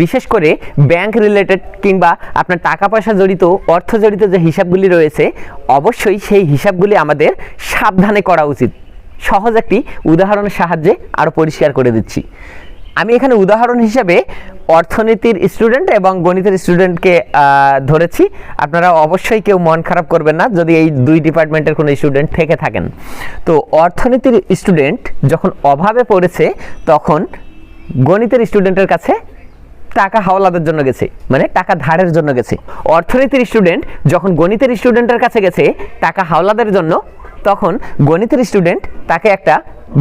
বিশেষ করে bank related কিংবা আপনার টাকা পয়সা জড়িত, অর্থ জড়িত যে হিসাবগুলি রয়েছে, অবশ্যই সেই হিসাবগুলি আমাদের সাবধানে করা উচিত। সহজ একটি উদাহরণের সাহায্যে আরও পরিষ্কার করে দিচ্ছি। আমি এখানে উদাহরণ হিসাবে অর্থনীতির স্টুডেন্ট এবং গণিতের স্টুডেন্টকে ধরেছি। আপনারা অবশ্যই কেউ মন খারাপ করবেন না যদি এই দুই ডিপার্টমেন্টের কোনো স্টুডেন্ট থেকে থাকেন। তো অর্থনীতির স্টুডেন্ট যখন অভাবে পড়েছে, তখন গণিতের স্টুডেন্টের কাছে টাকা হাওলাদের জন্য গেছে মানে টাকা ধারের জন্য গেছে। অর্থনীতির স্টুডেন্ট যখন গণিতের স্টুডেন্টের কাছে গেছে, টাকা হাওলাদের জন্য, তখন গণিতের স্টুডেন্ট তাকে একটা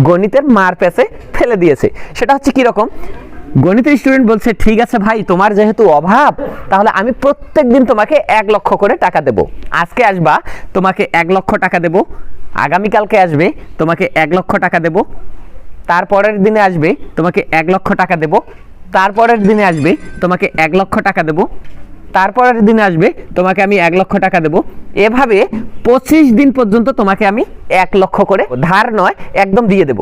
গণিতের মার পেছে ফেলে দিয়েছে। সেটা হচ্ছে কীরকম গণিতের স্টুডেন্ট বলছে, ঠিক আছে ভাই, তোমার যেহেতু অভাব, তাহলে আমি প্রত্যেক দিন তোমাকে এক লক্ষ করে টাকা দেব। আজকে আসবা, তোমাকে এক লক্ষ টাকা দেব। আগামীকালকে আসবে, তোমাকে এক লক্ষ টাকা দেব। তারপরের দিনে আসবে, তোমাকে এক লক্ষ টাকা দেব। তারপরের দিনে আসবে, তোমাকে এক লক্ষ টাকা দেব। তারপরের দিনে আসবে, তোমাকে আমি এক লক্ষ টাকা দেব। এভাবে পঁচিশ দিন পর্যন্ত তোমাকে আমি এক লক্ষ করে ধার নয়, একদম দিয়ে দেব।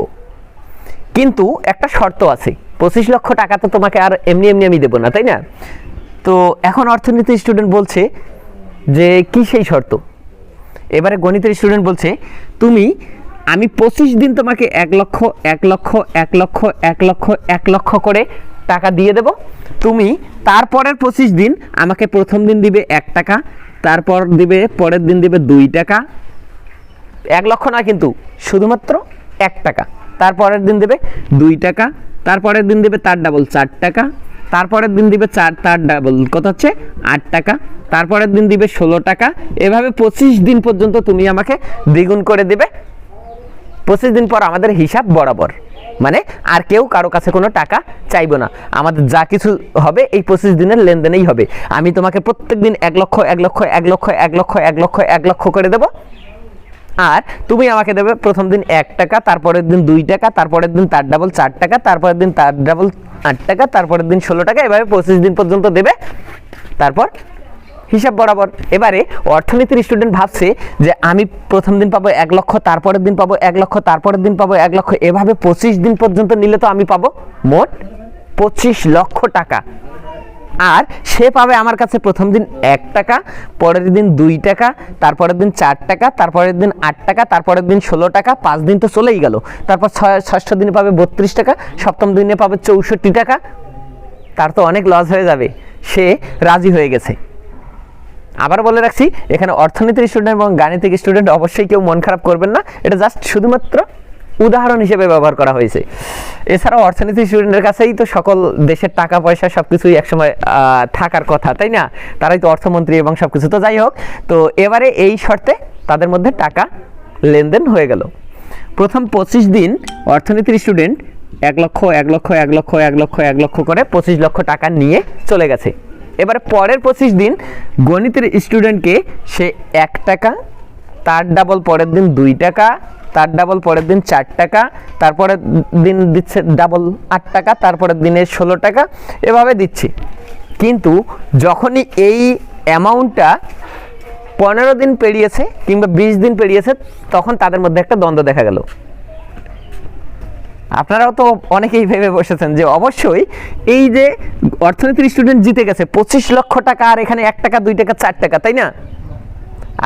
কিন্তু একটা শর্ত আছে, পঁচিশ লক্ষ টাকা তো তোমাকে আর এমনি এমনি আমি দেবো না, তাই না? তো এখন অর্থনীতি স্টুডেন্ট বলছে যে, কি সেই শর্ত? এবারে গণিতের স্টুডেন্ট বলছে, তুমি, আমি পঁচিশ দিন তোমাকে এক লক্ষ এক লক্ষ এক লক্ষ এক লক্ষ এক লক্ষ করে টাকা দিয়ে দেব। তুমি তারপরের পঁচিশ দিন আমাকে প্রথম দিন দিবে এক টাকা, তারপর দিবে, পরের দিন দিবে দুই টাকা। এক লক্ষ না কিন্তু শুধুমাত্র এক টাকা। তারপরের দিন দেবে দুই টাকা, তারপরের দিন দেবে তার ডাবল চার টাকা, তারপরের দিন দিবে চার, তার ডাবল কত হচ্ছে? আট টাকা, তারপরের দিন দিবে ষোলো টাকা। এভাবে পঁচিশ দিন পর্যন্ত তুমি আমাকে দ্বিগুণ করে দেবে। পঁচিশ দিন পর আমাদের হিসাব বরাবর। মানে আর কেউ কারও কাছে কোনো টাকা চাইব না। আমাদের যা কিছু হবে এই পঁচিশ দিনের লেনদেনেই হবে। আমি তোমাকে প্রত্যেক দিন এক লক্ষ এক লক্ষ এক লক্ষ এক লক্ষ এক লক্ষ এক লক্ষ করে দেবো। আর তুমি আমাকে দেবে প্রথম দিন এক টাকা, তারপরের দিন দুই টাকা, তারপরের দিন তার ডাবল চার টাকা, তারপরের দিন তার ডাবল আট টাকা, তারপরের দিন ষোলো টাকা, এভাবে পঁচিশ দিন পর্যন্ত দেবে। তারপর হিসাব বরাবর। এবারে অর্থনীতির স্টুডেন্ট ভাবছে যে আমি প্রথম দিন পাবো এক লক্ষ, তারপরের দিন পাবো এক লক্ষ, তারপরের দিন পাবো এক লক্ষ। এভাবে পঁচিশ দিন পর্যন্ত নিলে তো আমি পাবো মোট পঁচিশ লক্ষ টাকা। আর সে পাবে আমার কাছে প্রথম দিন এক টাকা, পরের দিন দুই টাকা, তারপরের দিন চার টাকা, তারপরের দিন আট টাকা, তারপরের দিন ষোলো টাকা, পাঁচ দিন তো চলেই গেল। তারপর ছয়, ষষ্ঠ দিনে পাবে বত্রিশ টাকা, সপ্তম দিনে পাবে চৌষট্টি টাকা। তার তো অনেক লস হয়ে যাবে। সে রাজি হয়ে গেছে। আবার বলে রাখছি, এখানে অর্থনীতির স্টুডেন্ট এবং গাণিতিক স্টুডেন্ট অবশ্যই কেউ মন খারাপ করবেন না। এটা জাস্ট শুধুমাত্র উদাহরণ হিসেবে ব্যবহার করা হয়েছে। এছাড়াও অর্থনীতি স্টুডেন্টের কাছেই তো সকল দেশের টাকা, পয়সা সব কিছুই একসময় থাকার কথা, তাই না? তারাই তো অর্থমন্ত্রী এবং সব কিছু তো যাই হোক, তো এবারে এই শর্তে তাদের মধ্যে টাকা লেনদেন হয়ে গেল। প্রথম পঁচিশ দিন অর্থনীতির স্টুডেন্ট এক লক্ষ এক লক্ষ এক লক্ষ এক লক্ষ এক লক্ষ করে পঁচিশ লক্ষ টাকা নিয়ে চলে গেছে। এবারে পরের পঁচিশ দিন গণিতের স্টুডেন্টকে সে এক টাকা, তার ডাবল পরের দিন দুই টাকা, তার ডাবল পরের দিন চার টাকা তারপরের দিন দিচ্ছে ডাবল আট টাকা তারপরের দিনে ষোলো টাকা, এভাবে দিচ্ছে। কিন্তু যখনই এই অ্যামাউন্টটা পনেরো দিন পেরিয়েছে কিংবা বিশ দিন পেরিয়েছে, তখন তাদের মধ্যে একটা দ্বন্দ্ব দেখা গেল। আপনারাও তো অনেকেই ভেবে বসেছেন যে অবশ্যই এই যে অর্থনীতির স্টুডেন্ট জিতে গেছে, পঁচিশ লক্ষ টাকা আর এখানে এক টাকা, দুই টাকা, চার টাকা, তাই না?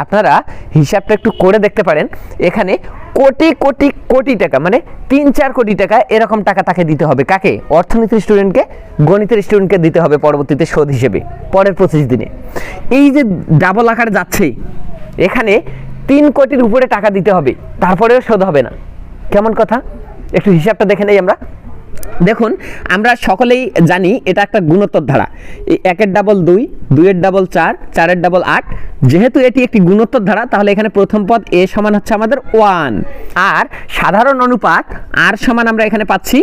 আপনারা হিসাবটা একটু করে দেখতে পারেন, এখানে কোটি কোটি কোটি টাকা মানে তিন, চার কোটি টাকা এরকম টাকা তাকে দিতে হবে। কাকে? অর্থনীতির স্টুডেন্টকে গণিতের স্টুডেন্টকে দিতে হবে পরবর্তীতে শোধ হিসেবে, পরের পঁচিশ দিনে। এই যে ডাবল আকারে যাচ্ছে, এখানে তিন কোটির উপরে টাকা দিতে হবে, তারপরেও শোধ হবে না। কেমন কথা? একটু হিসাবটা দেখে নেই আমরা। দেখুন, আমরা সকলেই জানি এটা একটা গুণোত্তর ধারা। একের ডাবল দুই, দুইয়ের ডাবল চার, চারের ডাবল আট, যেহেতু এটি একটি গুণোত্তর ধারা, তাহলে এখানে প্রথম পদ এ সমান হচ্ছে আমাদের ওয়ান। আর সাধারণ অনুপাত আর সমান আমরা এখানে পাচ্ছি,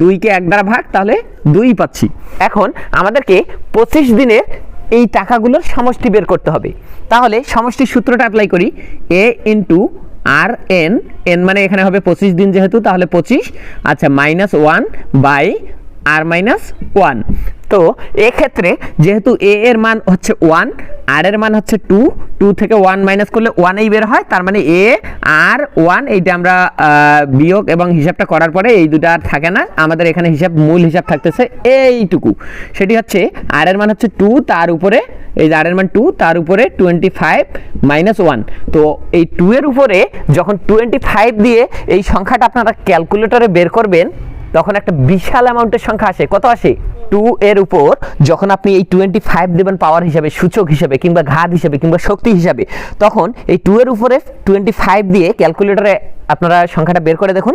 দুইকে এক দ্বারা ভাগ, তাহলে দুই পাচ্ছি। এখন আমাদেরকে পঁচিশ দিনের এই টাকাগুলোর সমষ্টি বের করতে হবে। তাহলে সমষ্টির সূত্রটা অ্যাপ্লাই করি A into R N N মানে এখানে হবে পঁচিশ দিন যেহেতু, তাহলে পঁচিশ আচ্ছা minus one by R minus one তো এক্ষেত্রে যেহেতু এ এর মান হচ্ছে ওয়ান আর এর মান হচ্ছে টু টু থেকে ওয়ান মাইনাস করলে ওয়ানেই বের হয়, তার মানে এ আর ওয়ান এইটা আমরা বিয়োগ এবং হিসাবটা করার পরে এই দুটো আর থাকে না। আমাদের এখানে হিসাব, মূল হিসাব থাকতেছে এইটুকু। সেটি হচ্ছে আর এর মান হচ্ছে টু তার উপরে, এই আর এর মান টু তার উপরে টোয়েন্টি ফাইভ মাইনাস ওয়ান তো এই টু এর উপরে যখন টোয়েন্টি ফাইভ দিয়ে এই সংখ্যাটা আপনারা ক্যালকুলেটরে বের করবেন তখন একটা বিশাল অ্যামাউন্টের সংখ্যা আসে। কত আসে? টু এর উপর যখন আপনি এই টোয়েন্টি ফাইভ দেবেন পাওয়ার হিসাবে, সূচক হিসাবে, কিংবা ঘাত হিসাবে, কিংবা শক্তি হিসাবে, তখন এই টু এর উপরে টোয়েন্টি ফাইভ দিয়ে ক্যালকুলেটরে আপনারা সংখ্যাটা বের করে দেখুন।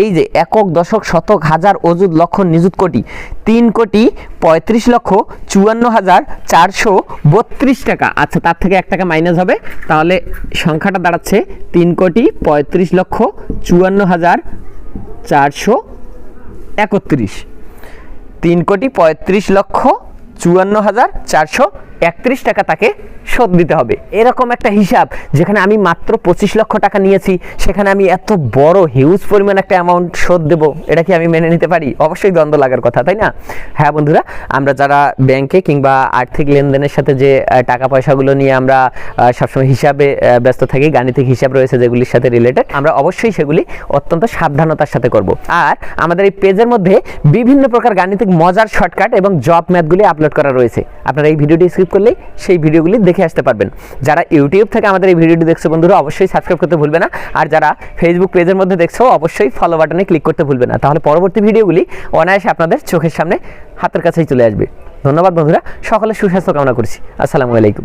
এই যে একক, দশক, শতক, হাজার, অযুত, লক্ষ, নিযুত কোটি, তিন কোটি পঁয়ত্রিশ লক্ষ চুয়ান্ন হাজার চারশো বত্রিশ টাকা। আচ্ছা তার থেকে এক টাকা মাইনাস হবে। তাহলে সংখ্যাটা দাঁড়াচ্ছে তিন কোটি পঁয়ত্রিশ লক্ষ চুয়ান্ন হাজার চারশো একত্রিশ। তিন কোটি পঁয়ত্রিশ লক্ষ চুয়ান্ন হাজার চারশো একত্রিশ টাকা তাকে শোধ দিতে হবে। এরকম একটা হিসাব, যেখানে আমি মাত্র পঁচিশ লক্ষ টাকা নিয়েছি, সেখানে আমি এত বড় হিউজ পরিমাণ একটা অ্যামাউন্ট শোধ দেবো, এটা কি আমি মেনে নিতে পারি? অবশ্যই দ্বন্দ্ব লাগার কথা, তাই না? হ্যাঁ বন্ধুরা, আমরা যারা ব্যাংকে কিংবা আর্থিক লেনদেনের সাথে যে টাকা পয়সাগুলো নিয়ে আমরা সবসময় হিসাবে ব্যস্ত থাকি, গাণিতিক হিসাব রয়েছে যেগুলির সাথে রিলেটেড আমরা অবশ্যই সেগুলি অত্যন্ত সাবধানতার সাথে করব। আর আমাদের এই পেজের মধ্যে বিভিন্ন প্রকার গাণিতিক মজার শর্টকাট এবং জব ম্যাথগুলি আপলোড করা রয়েছে। আপনারা এই ভিডিওটি স্কিপ করলেই সেই ভিডিওগুলি দেখে আসতে পারবেন। যারা ইউটিউব থেকে আমাদের এই ভিডিওটি দেখছ বন্ধুরা, অবশ্যই সাবস্ক্রাইব করতে ভুলবে না। আর যারা ফেসবুক পেজের মধ্যে দেখছ, অবশ্যই ফলো বাটনে ক্লিক করতে ভুলবে না। তাহলে পরবর্তী ভিডিওগুলি অনায়াসে আপনাদের চোখের সামনে, হাতের কাছেই চলে আসবে। ধন্যবাদ বন্ধুরা সকলে সুস্বাস্থ্য কামনা করছি। আসসালামু আলাইকুম।